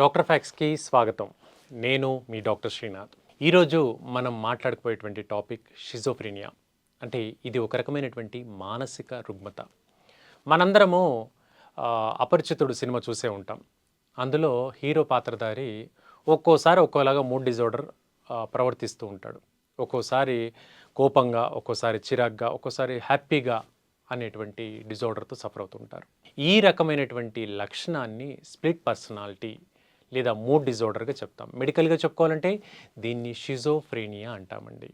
Doctor ఫ్యాక్స్కి స్వాగతం. నేను మీ doctor Srinath. ఈరోజు మనం మాట్లాడుకోయేటువంటి టాపిక్ షిజోఫ్రీనియా. అంటే ఇది ఒక రకమైనటువంటి మానసిక రుగ్మత. మనందరము అపరిచితుడు సినిమా చూసే ఉంటాం. అందులో హీరో పాత్రధారి ఒక్కోసారి ఒక్కోలాగా మూడ్ డిజార్డర్ ప్రవర్తిస్తూ ఉంటాడు. ఒక్కోసారి కోపంగా ఒక్కోసారి చిరాగ్గా ఒక్కోసారి హ్యాపీగా అనేటువంటి డిజార్డర్తో సఫర్ అవుతుంటారు ఈ రకమైనటువంటి లక్షణాన్ని స్ప్లిట్ పర్సనాలిటీ లేదా మూడ్ డిజార్డర్గా చెప్తాం. మెడికల్గా చెప్పుకోవాలంటే దీన్ని షిజోఫ్రేనియా అంటామండి.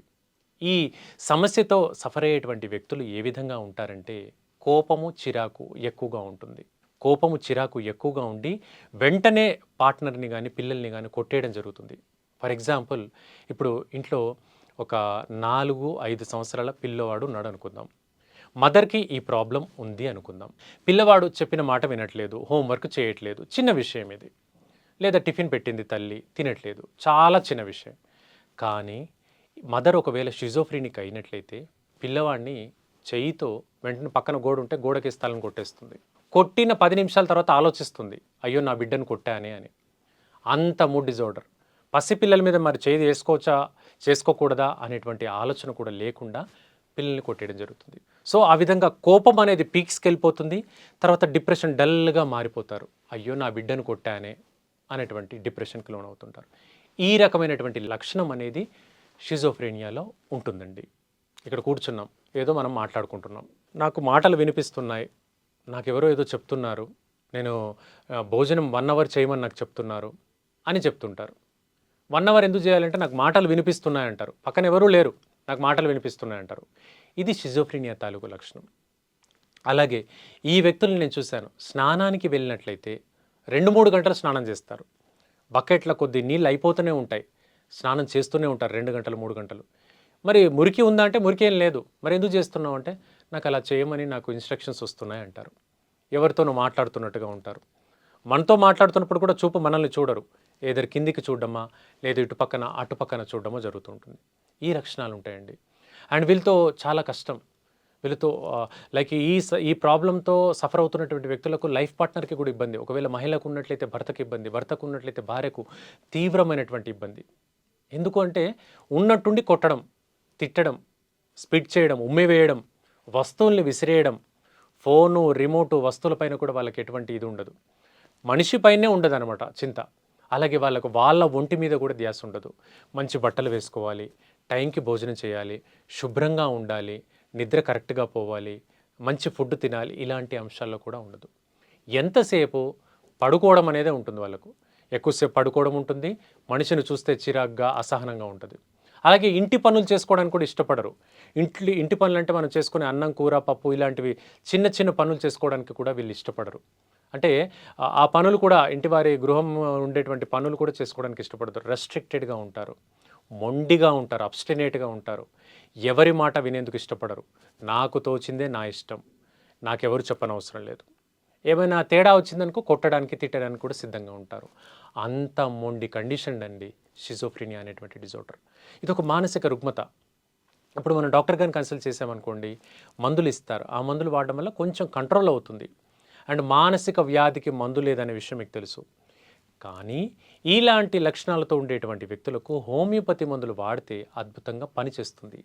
ఈ సమస్యతో సఫర్ అయ్యేటువంటి వ్యక్తులు ఏ విధంగా ఉంటారంటే కోపము చిరాకు ఎక్కువగా ఉంటుంది. కోపము చిరాకు ఎక్కువగా ఉండి వెంటనే పార్ట్నర్ని కానీ పిల్లల్ని కానీ కొట్టేయడం జరుగుతుంది. ఫర్ ఎగ్జాంపుల్ ఇప్పుడు ఇంట్లో ఒక నాలుగు ఐదు సంవత్సరాల పిల్లవాడు ఉన్నాడు అనుకుందాం. మదర్కి ఈ ప్రాబ్లం ఉంది అనుకుందాం. పిల్లవాడు చెప్పిన మాట వినట్లేదు హోంవర్క్ చేయట్లేదు. చిన్న విషయం ఇది. లేదా టిఫిన్ పెట్టింది తల్లి తినట్లేదు. చాలా చిన్న విషయం. కానీ మదర్ ఒకవేళ షిజోఫ్రీనిక్ అయినట్లయితే పిల్లవాడిని చెయ్యితో వెంటనే పక్కన గోడ ఉంటే గోడకి స్థలం కొట్టేస్తుంది. కొట్టిన పది నిమిషాల తర్వాత ఆలోచిస్తుంది అయ్యో నా బిడ్డను కొట్టానే అని. అంత మూడ్ డిజార్డర్. పసిపిల్లల మీద మరి చేయి వేసుకోవచ్చా చేసుకోకూడదా అనేటువంటి ఆలోచన కూడా లేకుండా పిల్లల్ని కొట్టేయడం జరుగుతుంది. సో ఆ విధంగా కోపం అనేది పీక్స్కి వెళ్ళిపోతుంది తర్వాత డిప్రెషన్ డల్గా మారిపోతారు. అయ్యో నా బిడ్డను కొట్టానే అనేటువంటి డిప్రెషన్కి లోనవుతుంటారు. ఈ రకమైనటువంటి లక్షణం అనేది షిజోఫ్రేనియాలో ఉంటుందండి. ఇక్కడ కూర్చున్నాం ఏదో మనం మాట్లాడుకుంటున్నాం. నాకు మాటలు వినిపిస్తున్నాయి నాకు ఎవరో ఏదో చెప్తున్నారు నేను భోజనం వన్ అవర్ చేయమని నాకు చెప్తున్నారు అని చెప్తుంటారు. వన్ అవర్ ఎందుకు చేయాలంటే నాకు మాటలు వినిపిస్తున్నాయి అంటారు. పక్కన ఎవరూ లేరు నాకు మాటలు వినిపిస్తున్నాయి అంటారు. ఇది షిజోఫ్రీనియా తాలూకు లక్షణం. అలాగే ఈ వ్యక్తులను నేను చూశాను స్నానానికి వెళ్ళినట్లయితే రెండు మూడు గంటలు స్నానం చేస్తారు. బకెట్ల కొద్ది నీళ్ళు అయిపోతూనే ఉంటాయి. స్నానం చేస్తూనే ఉంటారు రెండు గంటలు మూడు గంటలు. మరి మురికి ఉందా అంటే మురికి ఏం లేదు. మరి ఎందుకు చేస్తున్నావు అంటే నాకు అలా చేయమని నాకు ఇన్స్ట్రక్షన్స్ వస్తున్నాయి అంటారు. ఎవరితోనూ మాట్లాడుతున్నట్టుగా ఉంటారు. మనతో మాట్లాడుతున్నప్పుడు కూడా చూపు మనల్ని చూడరు. ఏదరు కిందికి చూడడమా లేదా ఇటు పక్కన అటు పక్కన చూడడమో జరుగుతుంటుంది ఈ లక్షణాలు ఉంటాయండి. అండ్ వీళ్ళతో చాలా కష్టం. వీళ్ళతో లైక్ ఈ స- ఈ ప్రాబ్లంతో సఫర్ అవుతున్నటువంటి వ్యక్తులకు లైఫ్ పార్ట్నర్కి కూడా ఇబ్బంది. ఒకవేళ మహిళకు ఉన్నట్లయితే భర్తకు ఇబ్బంది భర్తకు ఉన్నట్లయితే భార్యకు తీవ్రమైనటువంటి ఇబ్బంది. ఎందుకు అంటే ఉన్నట్టుండి కొట్టడం తిట్టడం స్పిడ్ చేయడం ఉమ్మివేయడం వస్తువుల్ని విసిరేయడం ఫోను రిమోటు వస్తువులపైన కూడా వాళ్ళకి ఎటువంటి ఇది ఉండదు. మనిషి పైనే ఉండదు అనమాట చింత. అలాగే వాళ్ళకు వాళ్ళ ఒంటి మీద కూడా ధ్యాస ఉండదు. మంచి బట్టలు వేసుకోవాలి టైంకి భోజనం చేయాలి శుభ్రంగా ఉండాలి నిద్ర కరెక్ట్గా పోవాలి మంచి ఫుడ్ తినాలి ఇలాంటి అంశాల్లో కూడా ఉండదు. ఎంతసేపు పడుకోవడం అనేదే ఉంటుంది వాళ్ళకు. ఎక్కువసేపు పడుకోవడం ఉంటుంది మనిషిని చూస్తే చిరాగ్గా అసహనంగా ఉంటుంది. అలాగే ఇంటి పనులు చేసుకోవడానికి కూడా ఇష్టపడరు. ఇంటి ఇంటి పనులు అంటే మనం చేసుకునే అన్నం కూర పప్పు ఇలాంటివి చిన్న చిన్న పనులు చేసుకోవడానికి కూడా వీళ్ళు ఇష్టపడరు. అంటే ఆ- ఆ పనులు కూడా ఇంటి వారి గృహం ఉండేటువంటి పనులు కూడా చేసుకోవడానికి ఇష్టపడతారు. రెస్ట్రిక్టెడ్గా ఉంటారు. మొండిగా ఉంటారు అబ్స్టినేట్గా ఉంటారు. ఎవరి మాట వినేందుకు ఇష్టపడరు. నాకు తోచిందే నా ఇష్టం. నాకెవరు చెప్పనవసరం లేదు. ఏమైనా తేడా వచ్చిందనుకో కొట్టడానికి తిట్టడానికి కూడా సిద్ధంగా ఉంటారు. అంత మొండి కండిషన్ అండి షిజోఫ్రినియా అనేటువంటి డిజార్డర్ ఇది ఒక మానసిక రుగ్మత. ఇప్పుడు మనం డాక్టర్ గారిని కన్సల్ట్ చేసామనుకోండి మందులు ఇస్తారు. ఆ మందులు వాడడం వల్ల కొంచెం కంట్రోల్ అవుతుంది. అండ్ మానసిక వ్యాధికి మందు లేదనే విషయం మీకు తెలుసు. కానీ ఇలాంటి లక్షణాలతో ఉండేటువంటి వ్యక్తులకు హోమియోపతి మందులు వాడితే అద్భుతంగా పనిచేస్తుంది.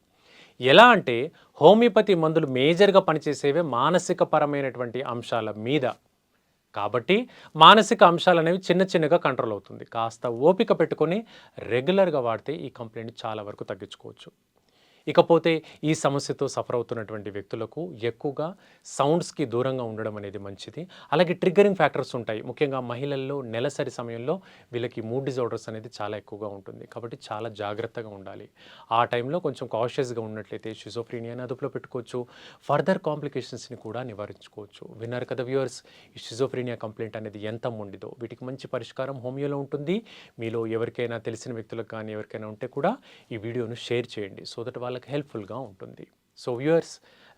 ఎలా అంటే హోమియోపతి మందులు మేజర్గా పనిచేసేవే మానసిక పరమైనటువంటి అంశాల మీద. కాబట్టి మానసిక అంశాలు అనేవి చిన్న చిన్నగా కంట్రోల్ అవుతుంది. కాస్త ఓపిక పెట్టుకొని రెగ్యులర్గా వాడితే ఈ కంప్లైంట్ చాలా వరకు తగ్గించుకోవచ్చు. ఇకపోతే ఈ సమస్యతో సఫర్ అవుతున్నటువంటి వ్యక్తులకు ఎక్కువగా సౌండ్స్కి దూరంగా ఉండడం అనేది మంచిది. అలాగే ట్రిగ్గరింగ్ ఫ్యాక్టర్స్ ఉంటాయి. ముఖ్యంగా మహిళల్లో నెలసరి సమయంలో వీళ్ళకి మూడ్ డిజార్డర్స్ అనేది చాలా ఎక్కువగా ఉంటుంది. కాబట్టి చాలా జాగ్రత్తగా ఉండాలి. ఆ టైంలో కొంచెం కాషియస్గా ఉన్నట్లయితే షిజోఫ్రీనియాని అదుపులో పెట్టుకోవచ్చు. ఫర్దర్ కాంప్లికేషన్స్ని కూడా నివారించుకోవచ్చు. విన్నారు కదా వ్యూవర్స్ ఈ షిజోఫ్రీనియా కంప్లైంట్ అనేది ఎంత మొండిదో వీటికి మంచి పరిష్కారం హోమియోలో ఉంటుంది. మీలో ఎవరికైనా తెలిసిన వ్యక్తులకు కానీ ఎవరికైనా ఉంటే కూడా ఈ వీడియోను షేర్ చేయండి. సో దట్ వాళ్ళకి హెల్ప్ఫుల్గా ఉంటుంది. సో వ్యూయర్స్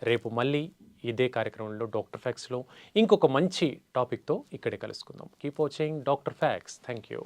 రేపు మళ్ళీ ఇదే కార్యక్రమంలో డాక్టర్ ఫ్యాక్స్లో ఇంకొక మంచి టాపిక్తో ఇక్కడే కలుసుకుందాం. Keep watching doctor facts thank you